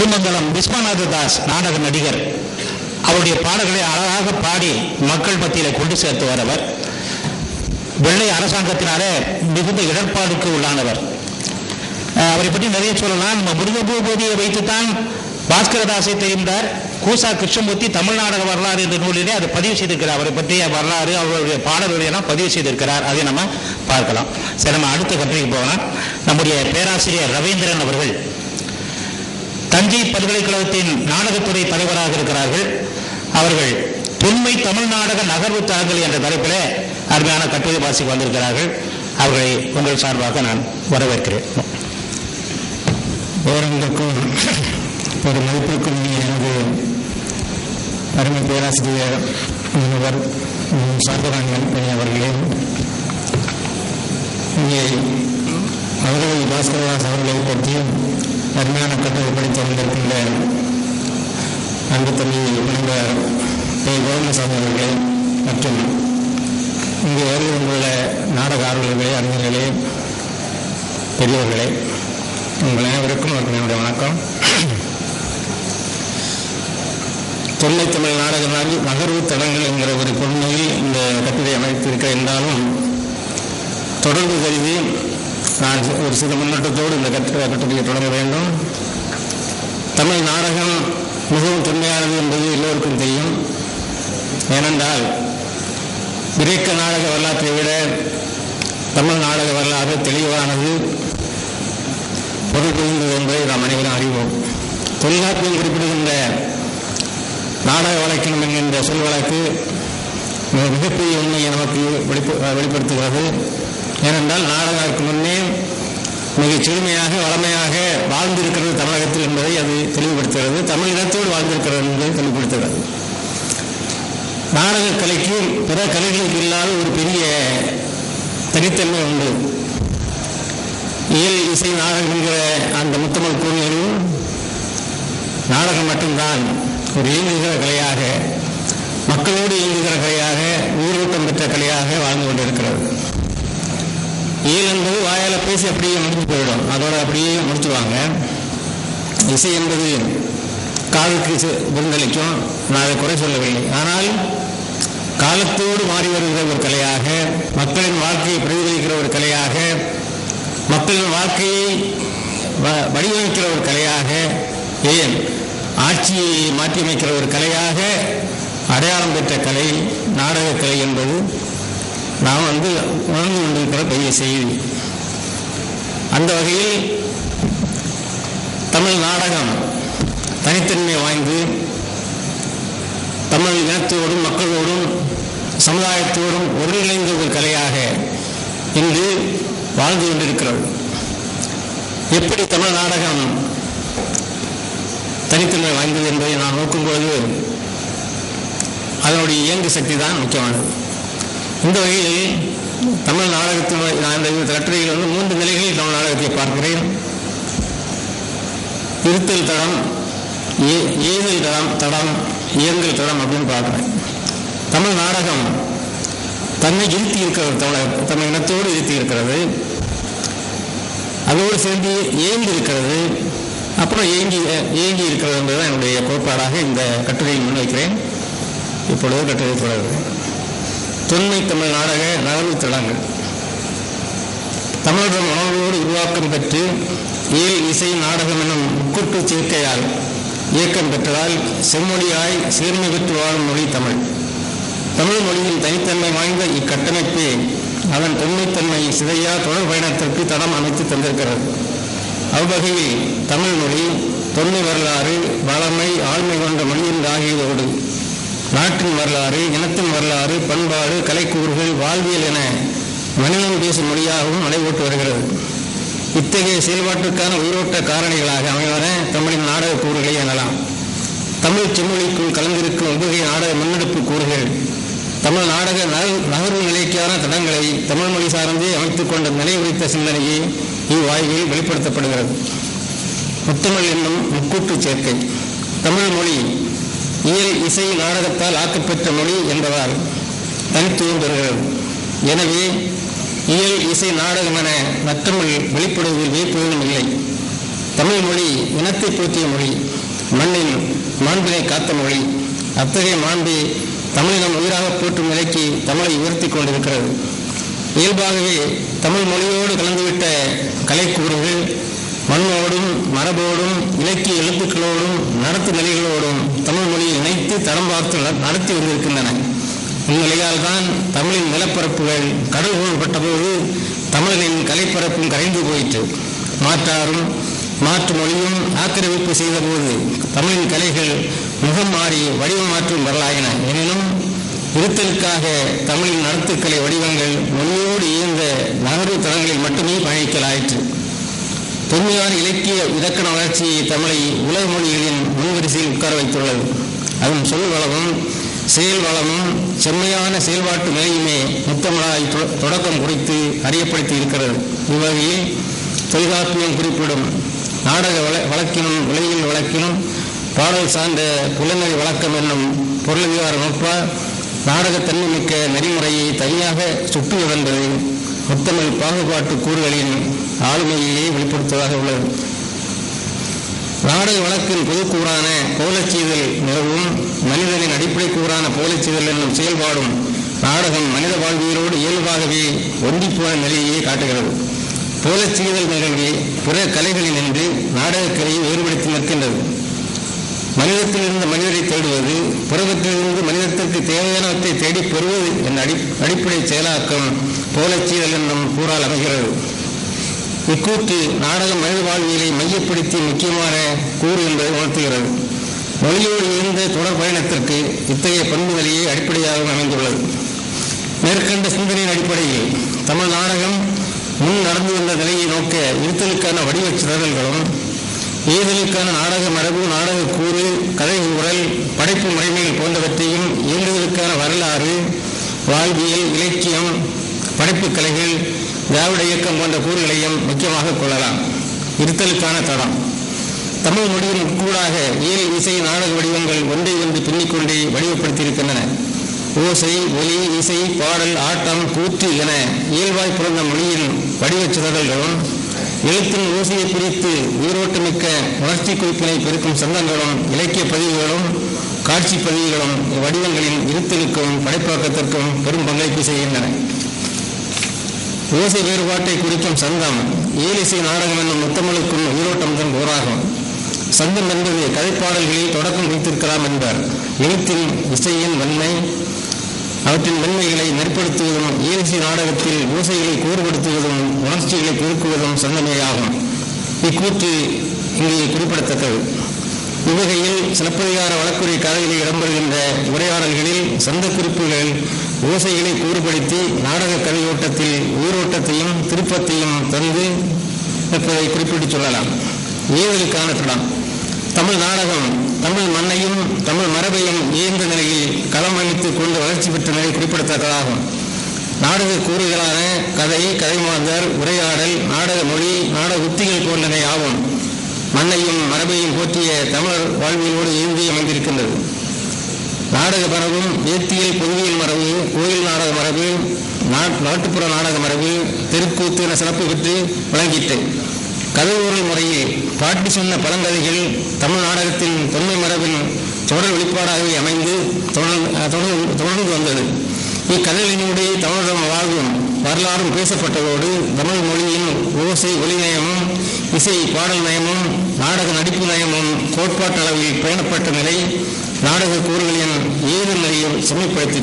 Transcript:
திருமங்கலம் விஸ்வநாத தாஸ் நாடக நடிகர். அவருடைய பாடல்களை அழகாக பாடி மக்கள் மத்தியில் கொண்டு சேர்த்து வரவர் வெள்ளை அரசாங்கத்தினாலே மிகுந்த இடர்பாடுக்கு உள்ளானவர். அவரை பற்றி நிறைய சொல்லலாம். நம்ம முருகபூபதியை வைத்துத்தான் பாஸ்கரதாசை தெரிந்தார். கூசா கிருஷ்ணமூர்த்தி தமிழ்நாடக வரலாறு என்ற நூலிலே அதை பதிவு செய்திருக்கிறார். அவரை பற்றிய வரலாறு அவருடைய பாடல்களை எல்லாம் பதிவு செய்திருக்கிறார். அதை நம்ம பார்க்கலாம். சரி நம்ம அடுத்த கட்டுரைக்கு போகலாம். நம்முடைய பேராசிரியர் ரவீந்திரன் அவர்கள் தஞ்சை பல்கலைக்கழகத்தின் நாடகத்துறை தலைவராக இருக்கிறார்கள். அவர்கள் தொன்மை தமிழ் நாடக நகர்வு தளங்கள் என்ற தலைப்பில் அருமையான கட்டுரை வாசிக்கு வந்திருக்கிறார்கள். அவர்களை உங்கள் சார்பாக நான் வரவேற்கிறேன். பேரங்களுக்கும் ஒரு மதிப்பிற்கும் எனது அருமை பேராசிரியர் முனைவர் சாந்தராணியன் பணி அவர்களே இங்கே அவர்கள் பாஸ்கரதாஸ் அவர்களை பற்றியும் அருமையான கட்டுரை படித்து வந்திருக்கின்ற அன்பு தம்பி முனைவர் கே கோவிந்தசாமி அவர்களே மற்றும் இங்கே வருகின்ற நாடக ஆர்வலர்களே அறிஞர்களே பெரியவர்களே உங்கள் அனைவருக்கும் என்னுடைய வணக்கம். தொல்லை தமிழ் நாடக நாள் நகர்வு தடங்கள் என்கிற ஒரு பொறுமையில் இந்த கட்டுரை அமைத்திருக்க என்றாலும் தொடர்பு கருதி நான் ஒரு சில முன்னோட்டத்தோடு இந்த கட்டு கட்டுரையை தொடங்க வேண்டும். தமிழ் நாடகம் மிகவும் தொன்மையானது என்பது எல்லோருக்கும் தெரியும். ஏனென்றால் கிரேக்க நாடக வரலாற்றை விட தமிழ் நாடக வரலாறு தெளிவானது பொருள் புரிந்தது என்பதை நாம் அனைவரும் அறிவோம். தொல்காப்பியம் குறிப்பிடுகின்ற நாடக வழக்கினம் என்கின்ற சொல் வழக்கு மிக மிகப்பெரிய உண்மையை நமக்கு வெளிப்படுத்துகிறது. ஏனென்றால் நாடகத்திற்கு முன்னே மிகச் செழுமையாக வளமையாக வாழ்ந்திருக்கிறது தமிழகத்தில் என்பதை அது தெளிவுபடுத்துகிறது. தமிழ் இனத்தோடு வாழ்ந்திருக்கிறது என்பதை தெளிவுபடுத்துகிறது. நாடக கலைக்கு பிற கலைகளுக்கு இல்லாத ஒரு பெரிய தனித்தன்மை உண்டு. இயல் இசை நாடகம் என்கிற அந்த முத்தமிழ் கூறியதும் நாடகம் மட்டும்தான். ஒரு இயங்குகிற கலையாக மக்களோடு இயங்குகிற கலையாக உயிரோட்டம் பெற்ற கலையாக வாழ்ந்து கொண்டிருக்கிறது. இயல் என்பது வாயால் பேசி அப்படியே முடிஞ்சு போயிடும். அதோட அப்படியே முடிச்சுடுவாங்க இசை என்பது காதுக்கு விருந்தளிக்கும். நான் அதை குறை சொல்லவில்லை. ஆனால் காலத்தோடு மாறி வருகிற ஒரு கலையாக மக்களின் வாழ்க்கையை பிரதிபலிக்கிற ஒரு கலையாக மக்களின் வாழ்க்கையை வ- வடிவமைக்கிற ஒரு கலையாக ஏன்? ஆட்சியை மாற்றியமைக்கிற ஒரு கலையாக அடையாளம் பெற்ற கலை நாடகக் கலை என்பது நாம் வந்து உணர்ந்து கொண்டிருக்கிற பெரிய செய்தி. அந்த வகையில் தமிழ் நாடகம் தனித்தன்மை வாய்ந்து தமிழ் இனத்தோடும் மக்களோடும் சமுதாயத்தோடும் ஒருங்கிணைந்த ஒரு கலையாக இன்று வாழ்ந்து கொண்டிருக்கிறது. எப்படி தமிழ் நாடகம் தனித்தன்மை வாய்ந்தது என்பதை நான் நோக்கும்போது அதனுடைய இயங்கு சக்தி தான் முக்கியமானது. இந்த வகையில் தமிழ் நாடகத்தின் நான் இந்த கட்டுரையில் வந்து மூன்று நிலைகளில் தமிழ் நாடகத்தை பார்க்கிறேன். இருத்தல் தடம் ஏ- ஏதல் தடம் தடம் இயங்கல் தடம் அப்படின்னு பார்க்குறேன். தமிழ் நாடகம் தன்னை இருத்தி இருக்கிறது தமிழக தமிழ் இனத்தோடு இருத்தி இருக்கிறது. அதோடு சேர்ந்து ஏங்கி இருக்கிறது. அப்புறம் ஏங்கி ஏங்கி இருக்கிறது என்பதுதான் என்னுடைய கோட்பாடாக இந்த கட்டுரையை முன்வைக்கிறேன் இப்பொழுது கட்டுரை தொடர்கிறேன். தொன்மை தமிழ் நாடக நகர்வு தளங்கள் தமிழகம் உணர்வோடு உருவாக்கம் பெற்று ஏல் இசை நாடகம் எனும் முக்கூட்டு சேர்க்கையால் இயக்கம் பெற்றதால் செம்மொழியாய் சீர்மை பெற்று வாழும் மொழி தமிழ். தமிழ் மொழியின் தனித்தன்மை வாய்ந்த இக்கட்டமைப்பே அதன் தொன்மைத்தன்மை சிதையா தொடர் பயணத்திற்கு தடம் அமைத்து தந்திருக்கிறது. அவ்வகையில் தமிழ் மொழி தொன்மை வரலாறு வளமை ஆழ்மை கொண்ட நாட்டின் வரலாறு இனத்தின் வரலாறு பண்பாடு கலைக்கூறுகள் வாழ்வியல் என மனிதன் பேசும் மொழியாகவும் நடைபெற்று வருகிறது. இத்தகைய செயல்பாட்டுக்கான உயிரோட்ட காரணிகளாக அமைவன தமிழின் நாடக கூறுகளை எனலாம் தமிழ் செம்மொழிக்குள் கலந்திருக்கும் உபகை நாடக முன்னெடுப்பு கூறுகள் தமிழ் நாடக நகர்வு நிலைக்கான தடங்களை தமிழ் மொழி சார்ந்தே அமைத்துக் கொண்ட நிலை உரித்த சிந்தனையே இவ்வாய்வில் வெளிப்படுத்தப்படுகிறது. முத்தமிழ் என்னும் முக்கூட்டு சேர்க்கை தமிழ் மொழி இயல் இசை நாடகத்தால் ஆக்கப்பெற்ற மொழி என்பதால் தனித்துவம் பெறுகிறது எனவே இயல் இசை நாடகம் என நற்றமிழ் வெளிப்படுவதில் வியப்புகளும் இல்லை. தமிழ் மொழி இனத்தை போற்றிய மொழி மண்ணின் மாண்பினை காத்த மொழி அத்தகைய மாண்பு தமிழினம் உயிராக போற்றும் நிலைக்கு தமிழை உயர்த்தி கொண்டிருக்கிறது. இயல்பாகவே தமிழ் மொழியோடு கலந்துவிட்ட கலைக்கூறுகள் மண்ணோடும் மரபோடும் இலக்கிய எழுத்துக்களோடும் நடத்து நிலைகளோடும் தமிழ் மொழியை இணைத்து தடம் பார்த்து நடத்தி வந்திருக்கின்றன. இந்நிலையால் தான் தமிழின் நிலப்பரப்புகள் கடல் பட்டபோது தமிழனின் கலைப்பரப்பும் கரைந்து போயிற்று. மாற்றாரும் மாற்று மொழியும் ஆக்கிரமிப்பு செய்தபோது தமிழின் கலைகள் முகம் மாறி வடிவம் மாற்றும் வரலாயின. எனினும் இருத்தலுக்காக தமிழின் நடத்துக்கலை வடிவங்கள் மொழியோடு இயந்த நகர்வு தளங்களில் மட்டுமே பயணிக்கலாயிற்று. தொன்மையான இலக்கிய இலக்கண வளர்ச்சியை தமிழை உலக மொழிகளின் முன்வரிசையில் உட்கார வைத்துள்ளது. அதன் சொல் வளமும் செயல் வளமும் செம்மையான செயல்பாட்டு நிலையுமே முத்தமிழாய் தொ- தொடக்கம் குறித்து அறியப்படுத்தி இருக்கிறது. இவ்வகையில் தொல்காப்பியம் குறிப்பிடும் நாடக வள வழக்கினும் விளைவில் வழக்கினும் பாடல் சார்ந்த புலனறி வழக்கம் என்னும் பொருளதிகார நுட்ப நாடகத்தன்மை மிக்க நெறிமுறையை தனியாக சுட்டுவதென்பது முத்தமிழ் பாகுபாட்டு கூறுகளின் ஆளுமையையே வெளிப்படுத்துவதாக உள்ளது. நாடக வழக்கின் பொதுக்கூறான கோலச்சீதல் நிலவும் மனிதனின் அடிப்படை கூறான போலச்செய்தல் என்னும் செயல்பாடும் நாடகம் மனித வாழ்வியலோடு இயல்பாகவே ஒன்றிப்போன நிலையை காட்டுகிறது. போலச்சீதல் நிகழ்வு பிற கலைகளில் நின்று நாடகக்கலையை வேறுபடுத்தி நிற்கின்றது. மனிதத்திலிருந்து மனிதரை தேடுவது புறவற்றிலிருந்து மனிதத்திற்கு தேவையானவற்றை தேடி பெறுவது என்ற அடி அடிப்படை செயலாக்கம் போலச்சீரல் என்னும் கூறால் அமைகிறது. இக்கூற்று நாடக மனித வாழ்வியலை மையப்படுத்தி முக்கியமான கூறு என்பதை உணர்த்துகிறது. மொழியோடு இருந்த தொடர் பயணத்திற்கு இத்தகைய பண்பு நிலையை அடிப்படையாக அமைந்துள்ளது. மேற்கண்ட சிந்தனையின் அடிப்படையில் தமிழ் நாடகம் முன் நடந்து வந்த நிலையை நோக்க இருத்தலுக்கான வடிவச் சிதறல்களும் ஏதலுக்கான நாடக மரபு நாடக கூறு கதை உரல் படைப்பு முறைமைகள் போன்றவற்றையும் இயங்குவதற்கான வரலாறு வாழ்வியல் இலக்கியம் படைப்புக் கலைகள் திராவிட இயக்கம் போன்ற கூறுகளையும் முக்கியமாக கொள்ளலாம். இருத்தலுக்கான தடம். தமிழ் மொழியின் உட்கூடாக இயல் இசை நாடக வடிவங்கள் ஒன்றை ஒன்று பின்னிக்கொண்டே வடிவப்படுத்தியிருக்கின்றன. ஓசை ஒலி இசை பாடல் ஆட்டம் கூற்று என இயல்பாய் பிறந்த மொழியின் வடிவச் சிதறல்களும் எழுத்தின் ஓசையை பிரித்து உயிரோட்டமிக்க உணர்ச்சி குறிப்பினை பெருக்கும் சந்தங்களும் இலக்கிய பதிவுகளும் காட்சி பதிவுகளும் வடிவங்களின் இருத்தலுக்கும் படைப்பாக்கத்திற்கும் பெரும் பங்களிப்பு செய்கின்றன. ஓசை வேறுபாட்டை குறிக்கும் சந்தம் ஏலிசை நாடகம் என்னும் முத்தமிழுக்கும் உயிரோட்டம் தன் போராகும். சந்தம் என்பது கதைப்பாடல்களில் தொடக்கம் வைத்திருக்கலாம் என்பார். எழுத்தின் இசையின் வன்மை அவற்றின் மென்மைகளை நெற்படுத்துவதும் ஏலிசை நாடகத்தில் ஓசைகளை கூறுபடுத்துவதும் உணர்ச்சிகளை பெருக்குவதும் சங்கமேயாகும் இக்கூற்று இங்கே குறிப்பிடத்தக்கது. இவ்வகையில் சிலப்பதிகார வழக்குரை கதைகளில் இடம்பெறுகின்ற உரையாடல்களில் சந்த குறிப்புகள் ஓசைகளை கூறுபடுத்தி நாடக கதையோட்டத்தில் ஊரோட்டத்தையும் திருப்பத்தையும் தந்து இருப்பதை குறிப்பிட்டு சொல்லலாம். ஏவலுக்கான தடம் தமிழ் நாடகம் தமிழ் மண்ணையும் தமிழ் மரபையும் இயந்த நிலையில் களம் அளித்துக் கொண்டு வளர்ச்சி பெற்ற நிலை குறிப்பிடத்தக்கதாகும். நாடக கூறுகளான கதை கதைமாந்தர் உரையாடல் நாடக மொழி நாடக உத்திகள் போன்றவை ஆகும். மண்ணையும் மரபையும் போற்றிய தமிழர் வாழ்வியலோடு இயங்கி அமைந்திருக்கின்றது. நாடக மரபும் வேத்தியல் பொதுவியல் மரபு கோயில் நாடக மரபு நாட்டுப்புற நாடக மரபு தெருக்கூத்து என சிறப்பு பெற்று விளங்கிட்டு கதையூரல் முறையில் பாட்டி சொன்ன பழங்கதைகள் தமிழ் நாடகத்தின் தொன்மை மரபின் தொடர் வெளிப்பாடாகவே அமைந்து தொடர்- தொடர்- தொடர்ந்து வந்தது. இக்கதைகளினுடைய தமிழகம் வாழ்வும் வரலாறும் பேசப்பட்டதோடு தமிழ் மொழியின் ஓசை ஒலி நயமும் இசை பாடல் நயமும் நாடக நடிப்பு நயமும் கோட்பாட்டளவில் பேணப்பட்ட நிலை நாடக கூறுகளின் ஏது நிலையில் செம்மைப்படுத்தி